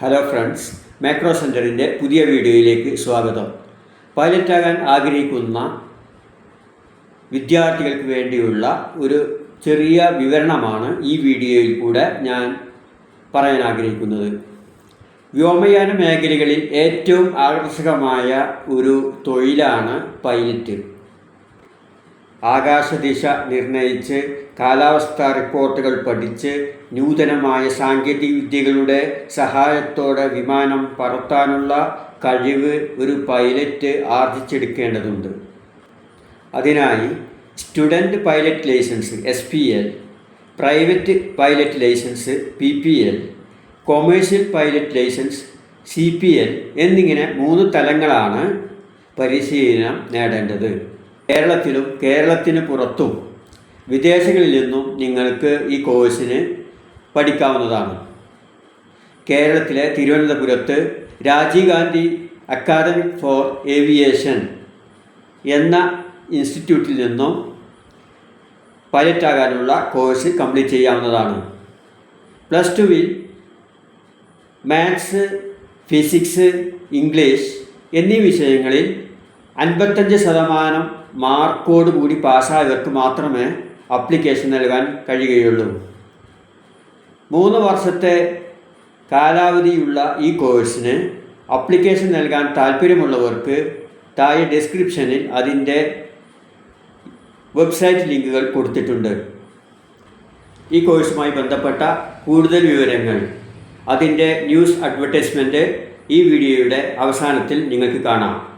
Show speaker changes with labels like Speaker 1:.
Speaker 1: Hello friends macro സെന്ററിന്റെ പുതിയ വീഡിയോയിലേക്ക് സ്വാഗതം. പൈലറ്റാകാൻ ആഗ്രഹിക്കുന്ന വിദ്യാർത്ഥികൾക്ക് വേണ്ടിയുള്ള ഒരു ചെറിയ വിവരണമാണ് ഈ വീഡിയോയിൽ കൂടെ ഞാൻ പറയാൻ ആഗ്രഹിക്കുന്നത്. വ്യോമയാന മേഖലകളിൽ ഏറ്റവും ആകർഷകമായ ഒരു തൊഴിലാണ് പൈലറ്റ്. ആകാശദിശ നിർണയിച്ച് കാലാവസ്ഥാ റിപ്പോർട്ടുകൾ പഠിച്ച് നൂതനമായ സാങ്കേതിക വിദ്യകളുടെ സഹായത്തോടെ വിമാനം പറത്താനുള്ള കഴിവ് ഒരു പൈലറ്റ് ആർജിച്ചെടുക്കേണ്ടതുണ്ട്. അതിനായി student pilot licence S P L private pilot licence P P L commercial pilot licence C P L എന്നിങ്ങനെ മൂന്ന് തലങ്ങളാണ് പരിശീലനം നേടേണ്ടത്. കേരളത്തിലും കേരളത്തിന് പുറത്തും വിദേശങ്ങളിൽ നിന്നും നിങ്ങൾക്ക് ഈ കോഴ്സിന് പഠിക്കാവുന്നതാണ്. കേരളത്തിലെ തിരുവനന്തപുരത്ത് Rajiv Gandhi academy for aviation എന്ന ഇൻസ്റ്റിറ്റ്യൂട്ടിൽ നിന്നും പൈലറ്റാകാനുള്ള കോഴ്സ് കംപ്ലീറ്റ് ചെയ്യാവുന്നതാണ്. പ്ലസ് ടുവിൽ മാത്സ് ഫിസിക്സ് ഇംഗ്ലീഷ് എന്നീ വിഷയങ്ങളിൽ അൻപത്തഞ്ച് ശതമാനം മാർക്കോട് കൂടി പാസ്സായവർക്ക് മാത്രമേ അപ്ലിക്കേഷൻ നൽകാൻ കഴിയുകയുള്ളൂ. മൂന്ന് വർഷത്തെ കാലാവധിയുള്ള ഈ കോഴ്സിന് അപ്ലിക്കേഷൻ നൽകാൻ താല്പര്യമുള്ളവർക്ക് താഴെ ഡിസ്ക്രിപ്ഷനിൽ അതിന്റെ വെബ്സൈറ്റ് ലിങ്കുകൾ കൊടുത്തിട്ടുണ്ട്. ഈ കോഴ്സുമായി ബന്ധപ്പെട്ട കൂടുതൽ വിവരങ്ങൾ അതിന്റെ ന്യൂസ് അഡ്വർടൈസ്മെന്റ് ഈ വീഡിയോയുടെ അവസാനത്തിൽ നിങ്ങൾക്ക് കാണാം.